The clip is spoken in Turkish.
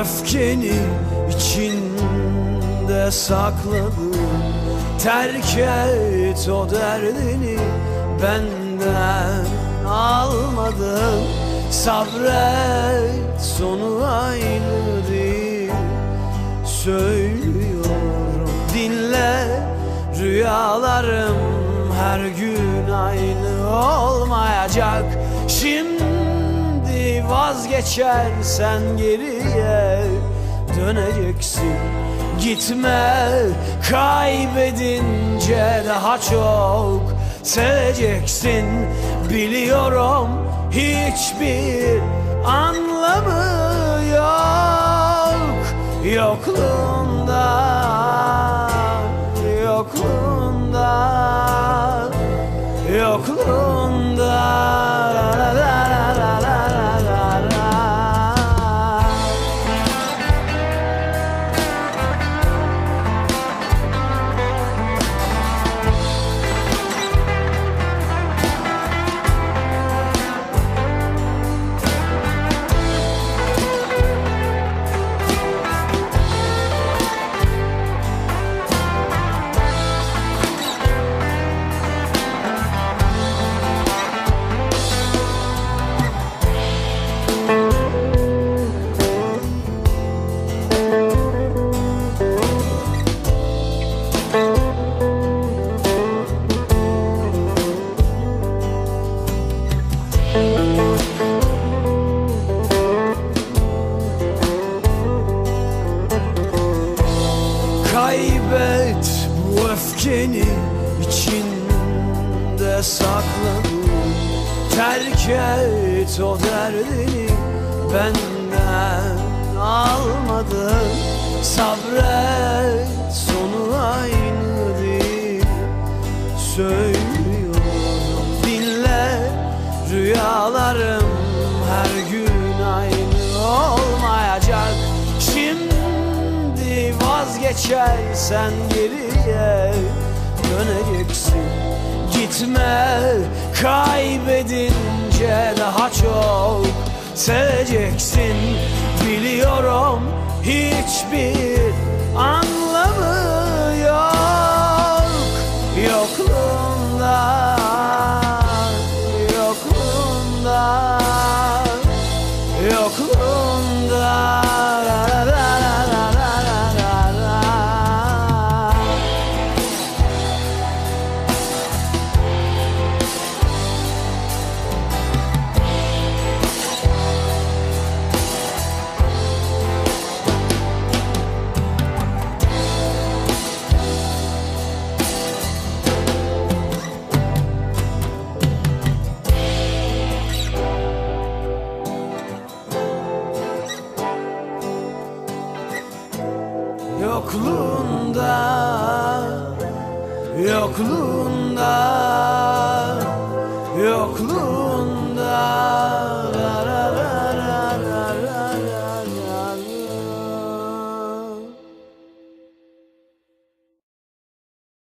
öfkeni içinde sakladın Terk et o derdini benden almadın. Sabret sonu aynı değil. Söylüyorum dinle. Rüyalarım her gün aynı olmayacak. Şimdi vazgeçersen geriye döneceksin. Gitme kaybedince daha çok seveceksin. Biliyorum hiçbir anlamı yok. Yokluğunda, yokluğunda, bu öfkeni içinde sakladın Terk et o derdini benden almadın. Sabret sonu aynı değil. Söylüyorum dinle. Rüyalarım her gün aynı olmayacak. Şimdi vazgeçersen geriye döneceksin. Gitme kaybedince daha çok seveceksin. Biliyorum hiçbir Yokluğunda, yokluğunda,